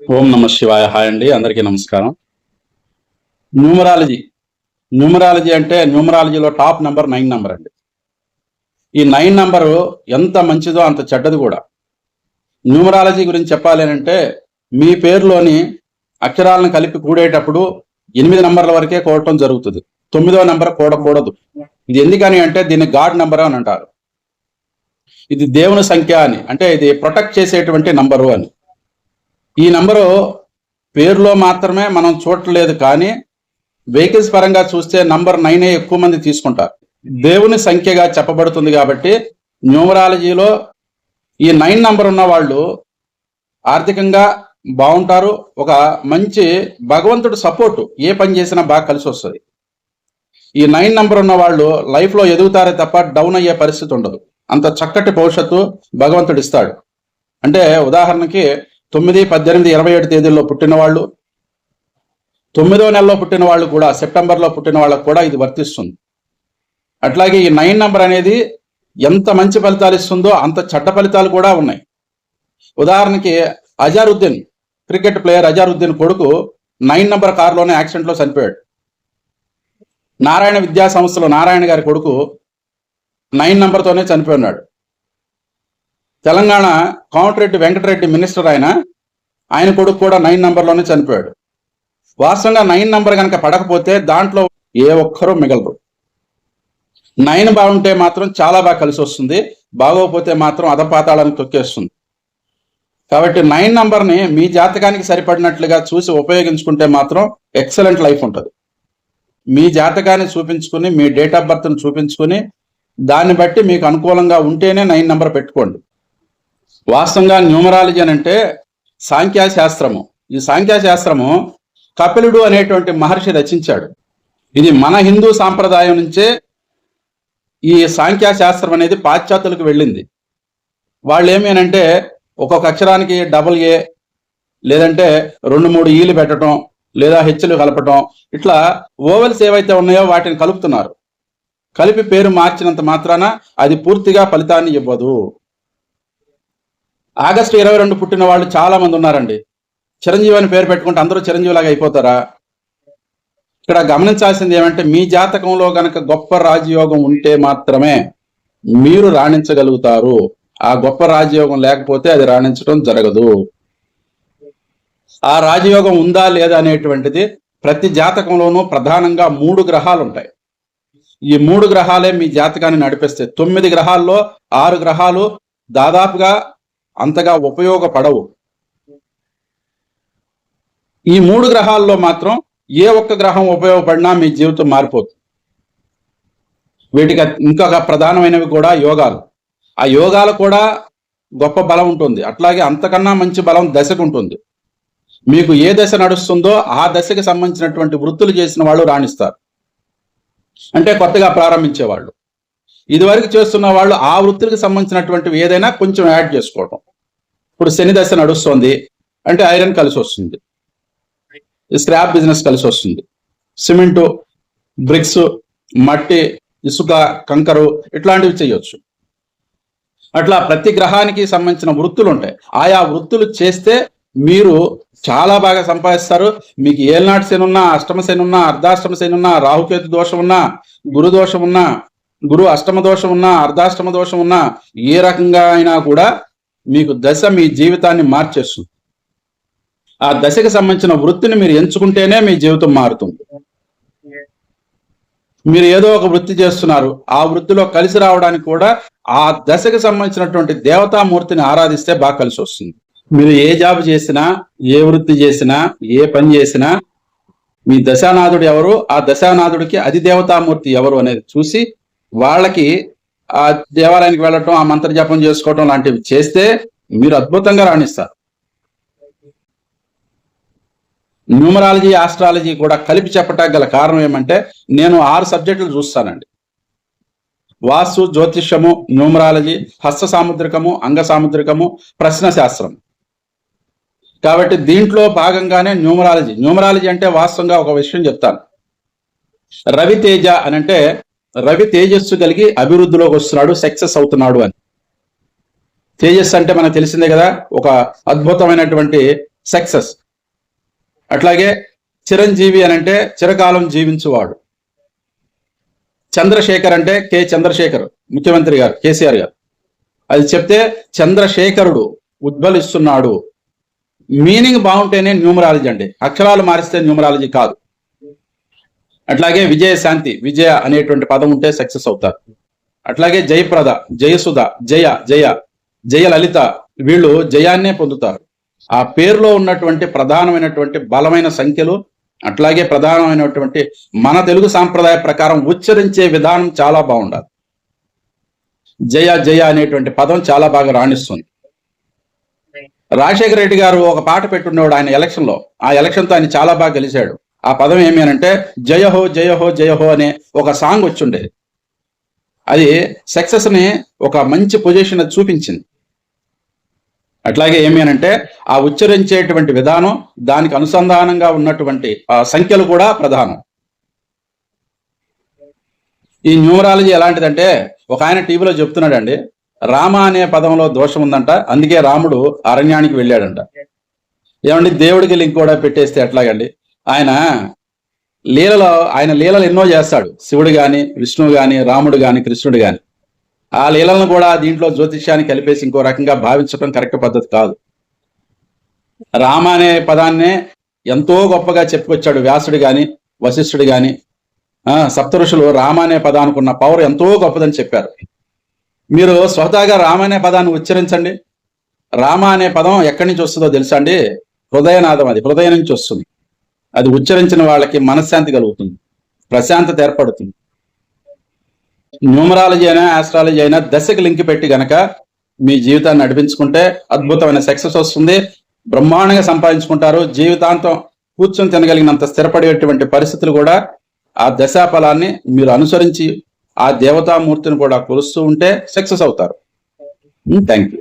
ఓం నమ శివాయ. హాయ్ అండి అందరికీ నమస్కారం. న్యూమరాలజీ. న్యూమరాలజీ అంటే న్యూమరాలజీలో టాప్ నెంబర్ నైన్ నెంబర్ అండి. ఈ నైన్ నెంబరు ఎంత మంచిదో అంత చెడ్డది కూడా. న్యూమరాలజీ గురించి చెప్పాలి అంటే మీ పేరులోని అక్షరాలను కలిపి కూడేటప్పుడు ఎనిమిది నంబర్ల వరకే కూడటం జరుగుతుంది. తొమ్మిదో నెంబర్ కూడకూడదు. ఇది ఎందుకని అంటే దీన్ని గాడ్ నెంబర్ అని అంటారు. ఇది దేవుని సంఖ్య అని. అంటే ఇది ప్రొటెక్ట్ చేసేటువంటి నంబరు అని. ఈ నంబరు పేరులో మాత్రమే మనం చూడట్లేదు కానీ వెహికల్స్ పరంగా చూస్తే నంబర్ నైనే ఎక్కువ మంది తీసుకుంటారు. దేవుని సంఖ్యగా చెప్పబడుతుంది కాబట్టి న్యూమరాలజీలో ఈ నైన్ నంబర్ ఉన్న వాళ్ళు ఆర్థికంగా బాగుంటారు. ఒక మంచి భగవంతుడు సపోర్టు ఏ పని చేసినా బాగా కలిసి వస్తుంది. ఈ నైన్ నంబర్ ఉన్న వాళ్ళు లైఫ్లో ఎదుగుతారే తప్ప డౌన్ అయ్యే పరిస్థితి ఉండదు. అంత చక్కటి భవిష్యత్తు భగవంతుడు ఇస్తాడు. అంటే ఉదాహరణకి తొమ్మిది పద్దెనిమిది ఇరవై ఏడు తేదీల్లో పుట్టిన వాళ్ళు తొమ్మిదో నెలలో పుట్టిన వాళ్ళు కూడా సెప్టెంబర్లో పుట్టిన వాళ్ళకు కూడా ఇది వర్తిస్తుంది. అట్లాగే ఈ నైన్ నెంబర్ అనేది ఎంత మంచి ఫలితాలు ఇస్తుందో అంత చెడ్డ ఫలితాలు కూడా ఉన్నాయి. ఉదాహరణకి అజారుద్దీన్ క్రికెట్ ప్లేయర్ అజారుద్దీన్ కొడుకు నైన్ నెంబర్ కారులోనే యాక్సిడెంట్లో చనిపోయాడు. నారాయణ విద్యా సంస్థలో నారాయణ గారి కొడుకు నైన్ నెంబర్తోనే చనిపోయినాడు. తెలంగాణ కోమటిరెడ్డి వెంకటరెడ్డి మినిస్టర్ ఆయన ఆయన కొడుకు కూడా నైన్ నంబర్లోనే చనిపోయాడు. వాస్తవంగా నైన్ నంబర్ కనుక పడకపోతే దాంట్లో ఏ ఒక్కరూ మిగలరు. నైన్ బాగుంటే మాత్రం చాలా బాగా కలిసి వస్తుంది బాగోకపోతే మాత్రం అధపాతాళానికి తొక్కేస్తుంది. కాబట్టి నైన్ నంబర్ని మీ జాతకానికి సరిపడినట్లుగా చూసి ఉపయోగించుకుంటే మాత్రం ఎక్సలెంట్ లైఫ్ ఉంటుంది. మీ జాతకాన్ని చూపించుకుని మీ డేట్ ఆఫ్ బర్త్ని చూపించుకుని దాన్ని బట్టి మీకు అనుకూలంగా ఉంటేనే నైన్ నంబర్ పెట్టుకోండి. వాస్తవంగా న్యూమరాలజీ అని అంటే సాంఖ్యాశాస్త్రము. ఈ సాంఖ్యాశాస్త్రము కపిలుడు అనేటువంటి మహర్షి రచించాడు. ఇది మన హిందూ సాంప్రదాయం నుంచే ఈ సాంఖ్యాశాస్త్రం అనేది పాశ్చాత్యులకు వెళ్ళింది. వాళ్ళు ఏమి అని అంటే ఒక్కొక్క అక్షరానికి డబుల్ ఏ లేదంటే రెండు మూడు ఈలు పెట్టడం లేదా హెచ్చులు కలపటం ఇట్లా ఓవెల్స్ ఏవైతే ఉన్నాయో వాటిని కలుపుతున్నారు. కలిపి పేరు మార్చినంత మాత్రాన అది పూర్తిగా ఫలితాన్ని ఇవ్వదు. ఆగస్టు ఇరవై రెండు పుట్టిన వాళ్ళు చాలా మంది ఉన్నారండి. చిరంజీవి అని పేరు పెట్టుకుంటే అందరూ చిరంజీవిలాగా అయిపోతారా? ఇక్కడ గమనించాల్సింది ఏమంటే మీ జాతకంలో గనక గొప్ప రాజయోగం ఉంటే మాత్రమే మీరు రాణించగలుగుతారు. ఆ గొప్ప రాజయోగం లేకపోతే అది రాణించడం జరగదు. ఆ రాజయోగం ఉందా లేదా అనేటువంటిది ప్రతి జాతకంలోనూ ప్రధానంగా మూడు గ్రహాలు ఉంటాయి. ఈ మూడు గ్రహాలే మీ జాతకాన్ని నడిపిస్తాయి. తొమ్మిది గ్రహాల్లో ఆరు గ్రహాలు దాదాపుగా అంతగా ఉపయోగపడవు. ఈ మూడు గ్రహాల్లో మాత్రం ఏ ఒక్క గ్రహం ఉపయోగపడినా మీ జీవితం మారిపోతుంది వీటికి ఇంకొక ప్రధానమైనవి కూడా యోగాలు. ఆ యోగాలు కూడా గొప్ప బలం ఉంటుంది. అట్లాగే అంతకన్నా మంచి బలం దశకు ఉంటుంది. మీకు ఏ దశ నడుస్తుందో ఆ దశకి సంబంధించినటువంటి వృత్తులు చేసిన వాళ్ళు రాణిస్తారు. అంటే కొత్తగా ప్రారంభించేవాళ్ళు. ఇదివరకు చేస్తున్న వాళ్ళు ఆ వృత్తులకు సంబంధించినటువంటివి ఏదైనా కొంచెం యాడ్ చేసుకోవటం. ఇప్పుడు శని దశ నడుస్తుంది అంటే ఐరన్ కలిసి వస్తుంది. స్క్రాప్ బిజినెస్ కలిసి వస్తుంది. సిమెంటు బ్రిక్స్ మట్టి ఇసుక కంకరు ఇట్లాంటివి చేయొచ్చు. అట్లా ప్రతి గ్రహానికి సంబంధించిన వృత్తులు ఉంటాయి. ఆయా వృత్తులు చేస్తే మీరు చాలా బాగా సంపాదిస్తారు. మీకు ఏలనాటి శని ఉన్నా అష్టమ శని ఉన్నా అర్ధాష్టమ శని ఉన్నా రాహుకేతు దోషం ఉన్నా గురు దోషం ఉన్నా గురు అష్టమ దోషం ఉన్నా అర్ధాష్టమ దోషం ఉన్నా ఏ రకంగా అయినా కూడా మీకు దశ మీ జీవితాన్ని మార్చేస్తుంది. ఆ దశకి సంబంధించిన వృత్తిని మీరు ఎంచుకుంటేనే మీ జీవితం మారుతుంది. మీరు ఏదో ఒక వృత్తి చేస్తున్నారు. ఆ వృత్తిలో కలిసి రావడానికి కూడా ఆ దశకి సంబంధించినటువంటి దేవతామూర్తిని ఆరాధిస్తే బాగా కలిసి వస్తుంది. మీరు ఏ జాబ్ చేసినా ఏ వృత్తి చేసినా ఏ పని చేసినా మీ దశానాథుడు ఎవరు? ఆ దశానాథుడికి అది దేవతామూర్తి ఎవరు అనేది చూసి వాళ్ళకి ఆ దేవాలయానికి వెళ్ళటం ఆ మంత్ర జపం చేసుకోవటం లాంటివి చేస్తే మీరు అద్భుతంగా రాణిస్తారు. న్యూమరాలజీ ఆస్ట్రాలజీ కూడా కలిపి చెప్పటానికి గల కారణం ఏమంటే నేను ఆరు సబ్జెక్టులు చూస్తానండి. వాస్తు జ్యోతిష్యము న్యూమరాలజీ హస్త సాముద్రికము అంగ సాముద్రికము ప్రశ్న శాస్త్రం. కాబట్టి దీంట్లో భాగంగానే న్యూమరాలజీ. న్యూమరాలజీ అంటే వాస్తవంగా ఒక విషయం చెప్తాను. రవితేజ అని అంటే రవి తేజస్సు కలిగి అభివృద్ధిలోకి వస్తున్నాడు సక్సెస్ అవుతున్నాడు అని. తేజస్సు అంటే మనకు తెలిసిందే కదా ఒక అద్భుతమైనటువంటి సక్సెస్. అట్లాగే చిరంజీవి అని అంటే చిరకాలం జీవించువాడు. చంద్రశేఖర్ అంటే కె. చంద్రశేఖర్ ముఖ్యమంత్రి గారు కేసీఆర్ గారు. అది చెప్తే చంద్రశేఖరుడు ఉద్బలిస్తున్నాడు. మీనింగ్ బాగుంటేనే న్యూమరాలజీ అండి. అక్షరాలు మారిస్తే న్యూమరాలజీ కాదు. అట్లాగే విజయ శాంతి విజయ అనేటువంటి పదం ఉంటే సక్సెస్ అవుతారు. అట్లాగే జయప్రద జయసుధ జయ జయ జయ లలిత వీళ్ళు జయాన్నే పొందుతారు. ఆ పేరులో ఉన్నటువంటి ప్రధానమైనటువంటి బలమైన సంఖ్యలు అట్లాగే ప్రధానమైనటువంటి మన తెలుగు సాంప్రదాయ ప్రకారం ఉచ్చరించే విధానం చాలా బాగుండాలి. జయ జయ అనేటువంటి పదం చాలా బాగా రాణిస్తుంది. రాజశేఖర రెడ్డి గారు ఒక పాట పెట్టున్నాడు ఆయన ఎలక్షన్లో ఆ ఎలక్షన్తో ఆయన చాలా బాగా గెలిచాడు. ఆ పదం ఏమి అంటే జయహో జయహో జయహో అనే ఒక సాంగ్ వచ్చిండేది అది సక్సెస్ని ఒక మంచి పొజిషన్ చూపించింది. అట్లాగే ఏమి అంటే ఆ ఉచ్చరించేటువంటి విధానం దానికి అనుసంధానంగా ఉన్నటువంటి ఆ సంఖ్యలు కూడా ప్రధానం. ఈ న్యూమరాలజీ ఎలాంటిదంటే ఒక ఆయన టీవీలో చెప్తున్నాడండి రామ అనే పదంలో దోషం ఉందంట అందుకే రాముడు అరణ్యానికి వెళ్ళాడంట. ఏమండి దేవుడికి లింక్ కూడా పెట్టేస్తే ఎట్లాగండి? ఆయన లీలలో ఆయన లీలలు ఎన్నో చేస్తాడు. శివుడు కానీ విష్ణువు కానీ రాముడు కానీ కృష్ణుడు కానీ ఆ లీలలను కూడా దీంట్లో జ్యోతిష్యాన్ని కలిపేసి ఇంకో రకంగా భావించడం కరెక్ట్ పద్ధతి కాదు. రామ అనే పదాన్నే ఎంతో గొప్పగా చెప్పుకొచ్చాడు వ్యాసుడు కానీ వశిష్ఠుడు కానీ సప్తఋషులు సప్త ఋషులు రామ అనే పదానికి ఉన్న పవర్ ఎంతో గొప్పదని చెప్పారు. మీరు స్వతహాగా రామ అనే పదాన్ని ఉచ్చరించండి. రామ అనే పదం ఎక్కడి నుంచి వస్తుందో తెలుసా అండి? హృదయనాదం అది హృదయం నుంచి వస్తుంది. అది ఉచ్చరించిన వాళ్ళకి మనశ్శాంతి కలుగుతుంది. ప్రశాంతత ఏర్పడుతుంది. న్యూమరాలజీ అయినా ఆస్ట్రాలజీ అయినా దశకు లింక్ పెట్టి గనక మీ జీవితాన్ని నడిపించుకుంటే అద్భుతమైన సక్సెస్ వస్తుంది. బ్రహ్మాండంగా సంపాదించుకుంటారు. జీవితాంతం కూర్చొని తినగలిగినంత స్థిరపడేటువంటి పరిస్థితులు కూడా ఆ దశాఫలాన్ని మీరు అనుసరించి ఆ దేవతామూర్తిని కూడా కొలుస్తూ ఉంటే సక్సెస్ అవుతారు. Thank you.